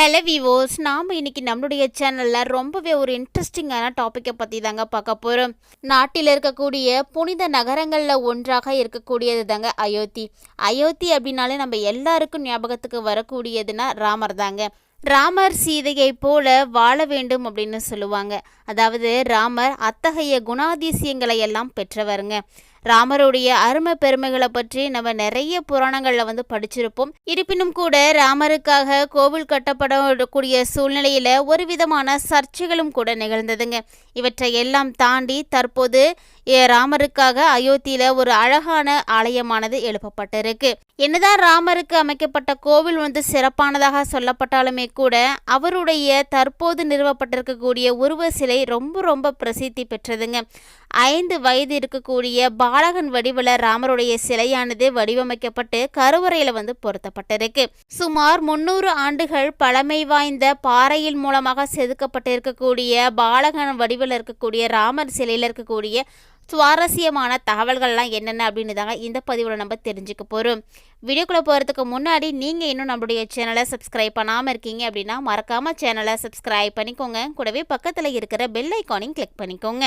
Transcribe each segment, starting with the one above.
Hello விவோஸ் நாம் இன்னைக்கு நம்மளுடைய சேனலில் ரொம்பவே ஒரு இன்ட்ரெஸ்டிங்கான டாப்பிக்கை பற்றி தாங்க பார்க்க போகிறோம் நாட்டில் இருக்கக்கூடிய புனித நகரங்களில் ஒன்றாக இருக்கக்கூடியது தாங்க அயோத்தி. அயோத்தி அப்படின்னாலே நம்ம எல்லாருக்கும் ஞாபகத்துக்கு வரக்கூடியதுன்னா ராமர் தாங்க. ராமர் சீதையை போல வாழ வேண்டும் அப்படின்னு சொல்லுவாங்க. அதாவது ராமர் அத்தகைய குணாதிசயங்களை எல்லாம் பெற்றவருங்க. ராமருடைய அருமை பெருமைகளை பற்றி நம்ம நிறைய புராணங்களில் வந்து படிச்சிருப்போம். இருப்பினும் கூட ராமருக்காக கோவில் கட்டப்படக்கூடிய சூழ்நிலையில் ஒரு விதமான சர்ச்சைகளும் கூட நிகழ்ந்ததுங்க. இவற்றை எல்லாம் தாண்டி தற்போது ராமருக்காக அயோத்தியில ஒரு அழகான ஆலயமானது எழுப்பப்பட்டிருக்கு. என்னதான் ராமருக்கு அமைக்கப்பட்ட கோவில் வந்து சிறப்பானதாக சொல்லப்பட்டாலுமே கூட அவருடைய தற்போது நிறுவப்பட்டிருக்கக்கூடிய உருவ சிலை ரொம்ப ரொம்ப பிரசித்தி பெற்றதுங்க. ஐந்து வயது இருக்கக்கூடிய பாலகன் வடிவில் ராமருடைய சிலையானது வடிவமைக்கப்பட்டு கருவறையில் வந்து பொருத்தப்பட்டிருக்கு. சுமார் முன்னூறு ஆண்டுகள் பழமை வாய்ந்த பாறையில் மூலமாக செதுக்கப்பட்டிருக்கக்கூடிய பாலகன் வடிவில் இருக்கக்கூடிய ராமர் சிலையில் இருக்கக்கூடிய சுவாரஸ்யமான தகவல்கள்லாம் என்னென்ன அப்படின்னு தாங்க இந்த பதிவில் நம்ம தெரிஞ்சுக்க போகிறோம் வீடியோக்குள்ளே போகிறதுக்கு முன்னாடி நீங்கள் இன்னும் நம்மளுடைய சேனலை சப்ஸ்கிரைப் பண்ணாமல் இருக்கீங்க அப்படின்னா மறக்காமல் சேனலை சப்ஸ்கிரைப் பண்ணிக்கோங்க. கூடவே பக்கத்தில் இருக்கிற பெல் ஐக்கானையும் கிளிக் பண்ணிக்கோங்க.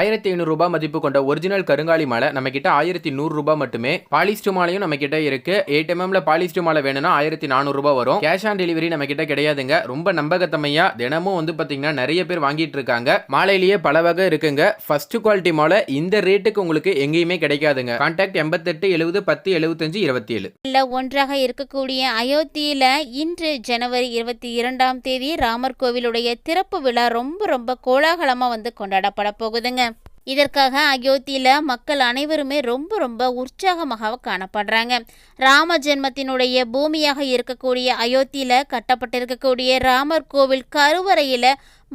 ஆயிரத்தி ஐநூறுரூபா மதிப்பு கொண்ட ஒரிஜினல் கருங்காலி மாலை நம்ம கிட்ட ஆயிரத்தி நூறுரூபா மட்டுமே. பாலிஸ்டர் மாலையும் நம்ம கிட்ட இருக்கு எயிட் எம்எம்ல பாலிஸ்டர் மாலை வேணும்னா ஆயிரத்தி நானூறுரூபா வரும். கேஷ் ஆன் டெலிவரி நம்ம கிட்ட கிடையாதுங்க. ரொம்ப நம்பகத்தமையா தினமும் வந்து பாத்தீங்கன்னா நிறைய பேர் வாங்கிட்டு இருக்காங்க. மாலையிலேயே பல வகை இருக்குங்க. ஃபர்ஸ்ட் குவாலிட்டி மாலை இந்த ரேட்டுக்கு உங்களுக்கு எங்கேயுமே கிடைக்காதுங்க. கான்டாக்ட் எண்பத்தெட்டு எழுபது பத்து எழுபத்தஞ்சு இருபத்தி ஏழு ஒன்றாக இருக்கக்கூடிய அயோத்தியில இன்று ஜனவரி இருபத்தி இரண்டாம் தேதி ராமர் கோவிலுடைய திறப்பு விழா ரொம்ப ரொம்ப கோலாகலமா வந்து கொண்டாடப்பட போகுதுங்க. இதற்காக அயோத்தியில் மக்கள் அனைவருமே ரொம்ப ரொம்ப உற்சாகமாக காணப்படுறாங்க. ராம ஜென்மத்தினுடைய பூமியாக இருக்கக்கூடிய அயோத்தியில் கட்டப்பட்டிருக்கக்கூடிய ராமர் கோவில் கருவறையில்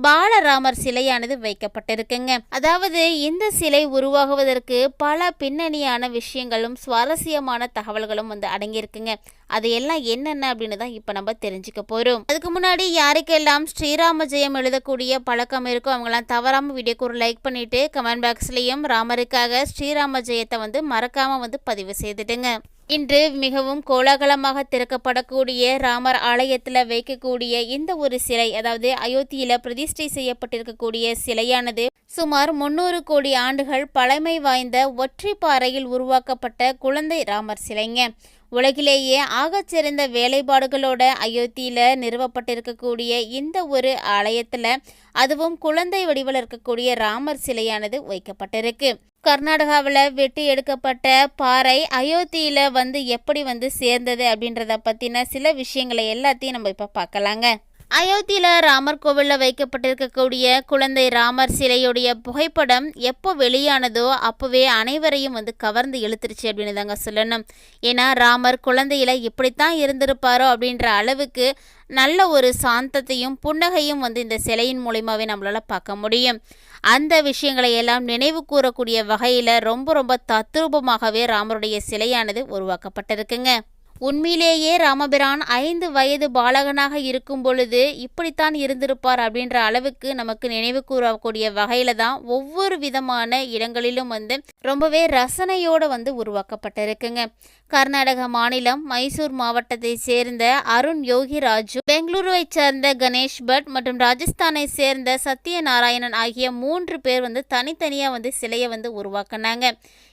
பாலராமர் சிலையானது வைக்கப்பட்டிருக்குங்க. அதாவது இந்த சிலை உருவாகுவதற்கு பல பின்னணியான விஷயங்களும் சுவாரஸ்யமான தகவல்களும் வந்து அடங்கியிருக்குங்க. அது எல்லாம் என்னென்ன அப்படின்னு தான் இப்போ நம்ம தெரிஞ்சுக்க போகிறோம் அதுக்கு முன்னாடி யாருக்கெல்லாம் ஸ்ரீராம ஜெயம் எழுதக்கூடிய பழக்கம் இருக்கோ அவங்களாம் தவறாமல் வீடியோக்கு ஒரு லைக் பண்ணிவிட்டு கமெண்ட் பாக்ஸ்லேயும் ராமருக்காக ஸ்ரீராம ஜெயத்தை வந்து மறக்காமல் வந்து பதிவு செய்துடுங்க இன்று மிகவும் கோலாகலமாக திறக்கப்படக்கூடிய ராமர் ஆலயத்தில் வைக்கக்கூடிய இந்த ஒரு சிலை அதாவது அயோத்தியில பிரதிஷ்டை செய்யப்பட்டிருக்கக்கூடிய சிலையானது சுமார் முன்னூறு கோடி ஆண்டுகள் பழமை வாய்ந்த ஒற்றை பாறையில் உருவாக்கப்பட்ட குழந்தை ராமர் சிலைங்க. உலகிலேயே ஆகச்சிறந்த வேலைப்பாடுகளோட அயோத்தியில நிறுவப்பட்டிருக்கக்கூடிய இந்த ஒரு ஆலயத்துல அதுவும் குழந்தை வடிவில் இருக்கக்கூடிய ராமர் சிலையானது வைக்கப்பட்டிருக்கு. கர்நாடகாவில் வெட்டி எடுக்கப்பட்ட பாறை அயோத்தியில வந்து எப்படி வந்து சேர்ந்தது அப்படின்றத பத்தின சில விஷயங்களை எல்லாத்தையும் நம்ம இப்ப பார்க்கலாங்க. அயோத்தியில் ராமர் கோவிலில் வைக்கப்பட்டிருக்கக்கூடிய குழந்தை ராமர் சிலையுடைய புகைப்படம் எப்போ வெளியானதோ அப்போவே அனைவரையும் வந்து கவர்ந்து இழுத்துருச்சு அப்படின்னு தாங்க சொல்லணும். ஏன்னா ராமர் குழந்தையில இப்படித்தான் இருந்திருப்பாரோ அப்படின்ற அளவுக்கு நல்ல ஒரு சாந்தத்தையும் புன்னகையும் வந்து இந்த சிலையின் மூலியமாகவே நம்மளால் பார்க்க முடியும். அந்த விஷயங்களை எல்லாம் நினைவு கூறக்கூடிய வகையில் ரொம்ப ரொம்ப தத்ரூபமாகவே ராமருடைய சிலையானது உருவாக்கப்பட்டிருக்குங்க. உண்மையிலேயே ராமபிரான் ஐந்து வயது பாலகனாக இருக்கும் பொழுது இப்படித்தான் இருந்திருப்பார் அப்படின்ற அளவுக்கு நமக்கு நினைவு கூறக்கூடிய வகையில தான் ஒவ்வொரு விதமான இடங்களிலும் வந்து ரொம்பவே ரசனையோடு வந்து உருவாக்கப்பட்டிருக்குங்க. கர்நாடக மாநிலம் மைசூர் மாவட்டத்தை சேர்ந்த அருண் யோகிராஜு பெங்களூருவை சேர்ந்த கணேஷ் பட் மற்றும் ராஜஸ்தானை சேர்ந்த சத்யநாராயணன் ஆகிய மூன்று பேர் வந்து தனித்தனியாக வந்து சிலையை வந்து உருவாக்குனாங்க.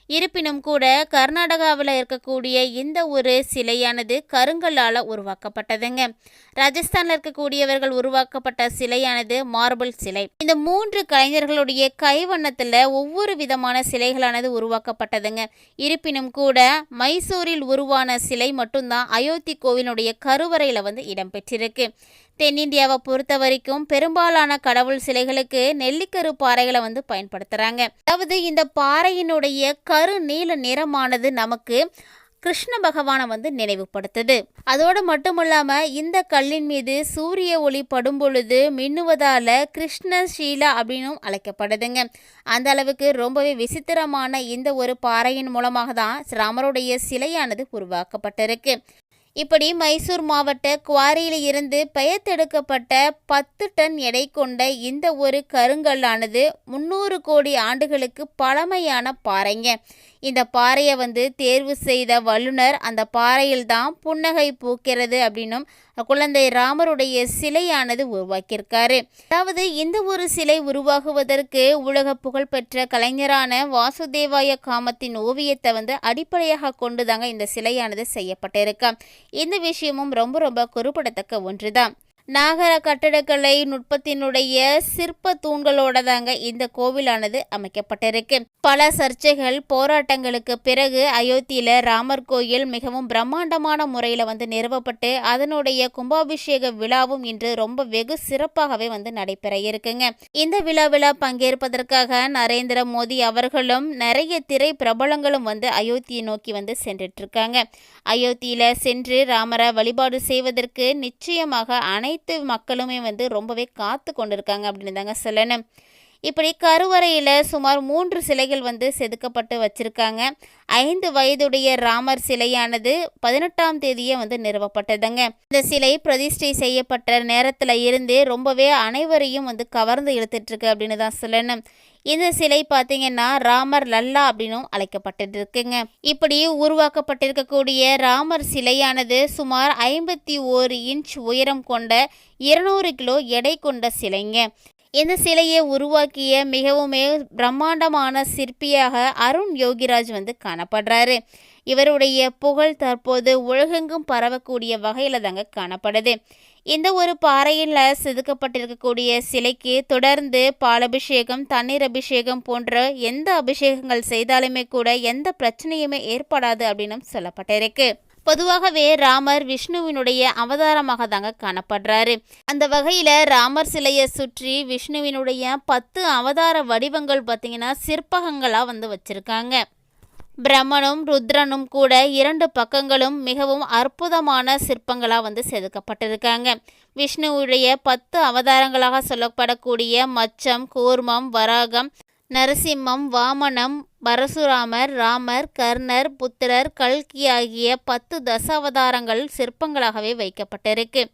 இருப்பினும் கூட கர்நாடகாவில் இருக்கக்கூடிய இந்த ஒரு சிலையானது கருங்கல்லால் உருவாக்கப்பட்டதுங்க. ராஜஸ்தானில் இருக்கக்கூடியவர்கள் உருவாக்கப்பட்ட சிலையானது மார்பிள் சிலை. இந்த மூன்று கலைஞர்களுடைய கைவண்ணத்தில் ஒவ்வொரு விதமான சிலைகளானது உருவாக்கப்பட்டதுங்க. இருப்பினும் கூட மைசூரில் உருவான சிலை மட்டும்தான் அயோத்தி கோவிலுடைய கருவறையில் வந்து இடம்பெற்றிருக்கு தென்னிந்தியாவை பொறுத்த வரைக்கும் பெரும்பாலான கடவுள் சிலைகளுக்கு நெல்லிக்கரு பாறைகளை வந்து பயன்படுத்துகிறாங்க அதாவது இந்த பாறையினுடைய கரு நீல நிறமானது நமக்கு கிருஷ்ண பகவானை வந்து நினைவுபடுத்துது. அதோடு மட்டும் இல்லாமல் இந்த கல்லின் மீது சூரிய ஒளி படும் பொழுது மின்னுவதால் கிருஷ்ண ஷீலா அப்படின்னும் அழைக்கப்படுதுங்க. அந்த அளவுக்கு ரொம்பவே விசித்திரமான இந்த ஒரு பாறையின் மூலமாக தான் ராமருடைய சிலையானது உருவாக்கப்பட்டிருக்கு. இப்படி மைசூர் மாவட்ட குவாரியில் இருந்து பெயர்த்தெடுக்கப்பட்ட பத்து டன் எடை கொண்ட இந்த ஒரு கருங்கல்லானது முன்னூறு கோடி ஆண்டுகளுக்கு பழமையான பாறைங்க. இந்த பாறையை வந்து தேர்வு செய்த வல்லுனர் அந்த பாறையில் தான் புன்னகை பூக்கிறது அப்படின்னும் குழந்தை ராமருடைய சிலையானது உருவாக்கியிருக்காரு. அதாவது இந்த ஒரு சிலை உருவாகுவதற்கு உலக புகழ்பெற்ற கலைஞரான வாசுதேவாய காமத்தின் ஓவியத்தை வந்து அடிப்படையாக கொண்டுதாங்க இந்த சிலையானது செய்யப்பட்டிருக்கு. இந்த விஷயமும் ரொம்ப ரொம்ப குறிப்பிடத்தக்க ஒன்றுதான். நாகர கட்டடக்கலை நுட்பத்தினுடைய சிற்ப தூண்களோட தாங்க இந்த கோவிலானது அமைக்கப்பட்டிருக்கு. பல சர்ச்சைகள் போராட்டங்களுக்கு பிறகு அயோத்தியில ராமர் கோயில் மிகவும் பிரம்மாண்டமான முறையில் வந்து நிறுவப்பட்டு அதனுடைய கும்பாபிஷேக விழாவும் இன்று ரொம்ப வெகு சிறப்பாகவே வந்து நடைபெற இருக்குங்க. இந்த விழாவில் பங்கேற்பதற்காக நரேந்திர மோடி அவர்களும் நிறைய திரை பிரபலங்களும் வந்து அயோத்தியை நோக்கி வந்து சென்றுட்டு இருக்காங்க அயோத்தியில சென்று ராமரை வழிபாடு செய்வதற்கு நிச்சயமாக அனை அனைத்து மக்களுமே வந்து ரொம்பவே காத்து கொண்டிருக்காங்க அப்படின்னு தாங்க சொல்லணும். இப்படி கருவறையில் சுமார் மூன்று சிலைகள் வந்து செதுக்கப்பட்டு வச்சுருக்காங்க. ஐந்து வயதுடைய ராமர் சிலையானது பதினெட்டாம் தேதியே வந்து நிறுவப்பட்டதுங்க. இந்த சிலை பிரதிஷ்டை செய்யப்பட்ட நேரத்தில் இருந்து ரொம்பவே அனைவரையும் வந்து கவர்ந்து இழுத்துட்ருக்கு அப்படின்னு தான் சொல்லணும். இந்த சிலை பார்த்தீங்கன்னா ராமர் லல்லா அப்படின்னும் அழைக்கப்பட்டு இருக்குங்க இப்படி உருவாக்கப்பட்டிருக்கக்கூடிய ராமர் சிலையானது சுமார் ஐம்பத்தி ஓரு இன்ச் உயரம் கொண்ட இருநூறு கிலோ எடை கொண்ட சிலைங்க. இந்த சிலையை உருவாக்கிய மிகவுமே பிரம்மாண்டமான சிற்பியாக அருண் யோகிராஜ் வந்து காணப்படுறாரு. இவருடைய புகழ் தற்போது உலகெங்கும் பரவக்கூடிய வகையில் தாங்க காணப்படுது. இந்த ஒரு பாறையில் செதுக்கப்பட்டிருக்கக்கூடிய சிலைக்கு தொடர்ந்து பாலபிஷேகம் தண்ணீர் அபிஷேகம் போன்ற எந்த அபிஷேகங்கள் செய்தாலுமே கூட எந்த பிரச்சனையுமே ஏற்படாது அப்படின்னு சொல்லப்பட்டிருக்கு. பொதுவாகவே ராமர் விஷ்ணுவினுடைய அவதாரமாக தாங்க காணப்படுறாரு. அந்த வகையில் ராமர் சிலையை சுற்றி விஷ்ணுவினுடைய பத்து அவதார வடிவங்கள் பார்த்தீங்கன்னா சிற்பகங்களாக வந்து வச்சுருக்காங்க. பிரம்மனும் ருத்ரனும் கூட இரண்டு பக்கங்களும் மிகவும் அற்புதமான சிற்பங்களாக வந்து செதுக்கப்பட்டிருக்காங்க. விஷ்ணுவுடைய பத்து அவதாரங்களாக சொல்லப்படக்கூடிய மச்சம் கூர்மம் வராகம் நரசிம்மம் வாமனம் பரசுராமர் ராமர் கர்ணர் புத்திரர் கல்கி ஆகிய பத்து தசாவதாரங்கள் சிற்பங்களாகவே வைக்கப்பட்டிருக்கு.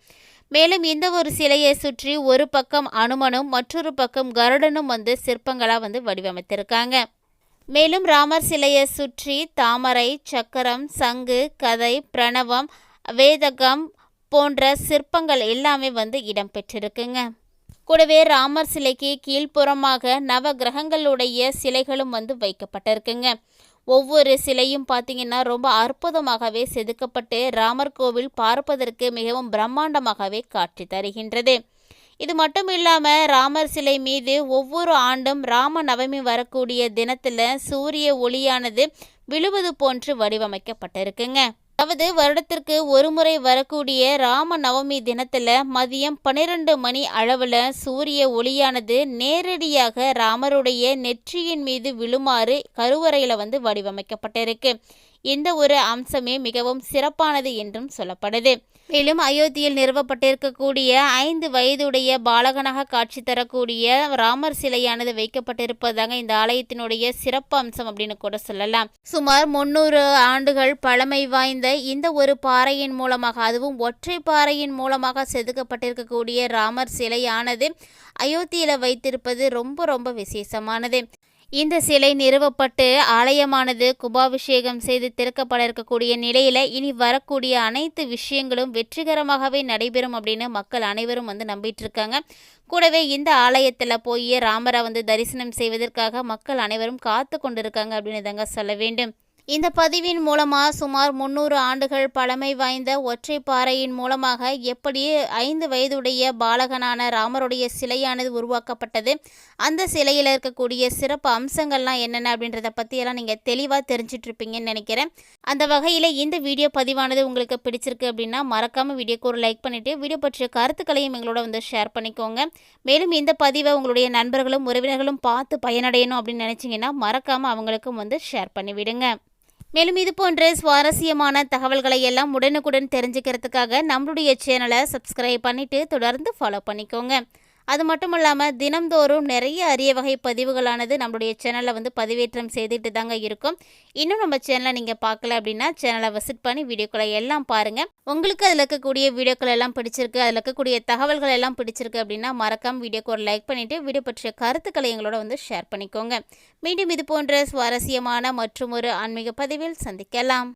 மேலும் இந்த ஒரு சிலையை சுற்றி ஒரு பக்கம் அனுமனும் மற்றொரு பக்கம் கருடனும் வந்து சிற்பங்களாக வந்து வடிவமைத்திருக்காங்க. மேலும் ராமர் சிலையை சுற்றி தாமரை சக்கரம் சங்கு கதை பிரணவம் வேதகம் போன்ற சிற்பங்கள் எல்லாமே வந்து இடம்பெற்றிருக்குங்க. கூடவே ராமர் சிலைக்கு கீழ்ப்புறமாக நவ கிரகங்களுடைய சிலைகளும் வந்து வைக்கப்பட்டிருக்குங்க. ஒவ்வொரு சிலையும் பார்த்தீங்கன்னா ரொம்ப அற்புதமாகவே செதுக்கப்பட்டு ராமர் கோவில் பார்ப்பதற்கு மிகவும் பிரம்மாண்டமாகவே காட்சி தருகின்றது. இது மட்டும் இல்லாமல் ராமர் சிலை மீது ஒவ்வொரு ஆண்டும் ராம நவமி வரக்கூடிய தினத்தில் சூரிய ஒளியானது விழுவது போன்று வடிவமைக்கப்பட்டிருக்குங்க. அதாவது வருடத்திற்கு ஒரு முறை வரக்கூடிய ராம நவமி தினத்தில் மதியம் பன்னிரெண்டு மணி அளவில் சூரிய ஒளியானது நேரடியாக ராமருடைய நெற்றியின் மீது விழுமாறு கருவறையில் வந்து வடிவமைக்கப்பட்டிருக்கு. இந்த ஒரு அம்சமே மிகவும் சிறப்பானது என்றும் சொல்லப்படுது. மேலும் அயோத்தியில் நிறுவப்பட்டிருக்கக்கூடிய ஐந்து வயதுடைய பாலகனாக காட்சி தரக்கூடிய ராமர் சிலையானது வைக்கப்பட்டிருப்பதாங்க இந்த ஆலயத்தினுடைய சிறப்பு அம்சம் அப்படின்னு கூட சொல்லலாம். சுமார் முன்னூறு ஆண்டுகள் பழமை வாய்ந்த இந்த ஒரு பாறையின் மூலமாக அதுவும் ஒற்றை பாறையின் மூலமாக செதுக்கப்பட்டிருக்கக்கூடிய ராமர் சிலையானது அயோத்தியில் வைத்திருப்பது ரொம்ப ரொம்ப விசேஷமானது. இந்த சிலை நிறுவப்பட்டு ஆலயமானது குபாபிஷேகம் செய்து திறக்கப்பட இருக்கக்கூடிய நிலையில் இனி வரக்கூடிய அனைத்து விஷயங்களும் வெற்றிகரமாகவே நடைபெறும் அப்படின்னு மக்கள் அனைவரும் வந்து நம்பிட்டு இருக்காங்க கூடவே இந்த ஆலயத்தில் போய் ராமரை வந்து தரிசனம் செய்வதற்காக மக்கள் அனைவரும் காத்து கொண்டிருக்காங்க அப்படின்னு தாங்க சொல்ல வேண்டும். இந்த பதிவின் மூலமாக சுமார் முன்னூறு ஆண்டுகள் பழமை வாய்ந்த ஒற்றை பாறையின் மூலமாக எப்படி ஐந்து வயதுடைய பாலகனான ராமருடைய சிலையானது உருவாக்கப்பட்டது அந்த சிலையில் இருக்கக்கூடிய சிறப்பு அம்சங்கள்லாம் என்னென்ன அப்படின்றத பற்றியெல்லாம் நீங்கள் தெளிவாக தெரிஞ்சிட்ருப்பீங்கன்னு நினைக்கிறேன். அந்த வகையில் இந்த வீடியோ பதிவானது உங்களுக்கு பிடிச்சிருக்கு அப்படின்னா மறக்காமல் வீடியோக்கு ஒரு லைக் பண்ணிவிட்டு வீடியோ பற்றிய கருத்துக்களையும் எங்களோட வந்து ஷேர் பண்ணிக்கோங்க. மேலும் இந்த பதிவை உங்களுடைய நண்பர்களும் உறவினர்களும் பார்த்து பயனடையணும் அப்படின்னு நினச்சிங்கன்னா மறக்காமல் அவங்களுக்கும் வந்து ஷேர் பண்ணிவிடுங்க. மேலும் இது போன்ற சுவாரஸ்யமான தகவல்களை எல்லாம் உடனுக்குடன் தெரிஞ்சுக்கிறதுக்காக நம்மளுடைய சேனலை சப்ஸ்கிரைப் பண்ணிவிட்டு தொடர்ந்து ஃபாலோ பண்ணிக்கோங்க. அது மட்டும் இல்லாமல் தினம்தோறும் நிறைய அரிய வகை பதிவுகளானது நம்மளுடைய சேனலில் வந்து பதிவேற்றம் செய்துட்டு தாங்க இருக்கும். இன்னும் நம்ம சேனலை நீங்கள் பார்க்கல அப்படின்னா சேனலை விசிட் பண்ணி வீடியோக்களை எல்லாம் பாருங்கள் உங்களுக்கு அதில் இருக்கக்கூடிய வீடியோக்கள் எல்லாம் பிடிச்சிருக்கு அதில் இருக்கக்கூடிய தகவல்கள் எல்லாம் பிடிச்சிருக்கு அப்படின்னா மறக்காம வீடியோக்கு ஒரு லைக் பண்ணிவிட்டு வீடியோ பற்றிய கருத்துக்களை எங்களோட வந்து ஷேர் பண்ணிக்கோங்க. மீண்டும் இது போன்ற சுவாரஸ்யமான மற்றும் ஒரு ஆன்மீக பதிவில் சந்திக்கலாம்.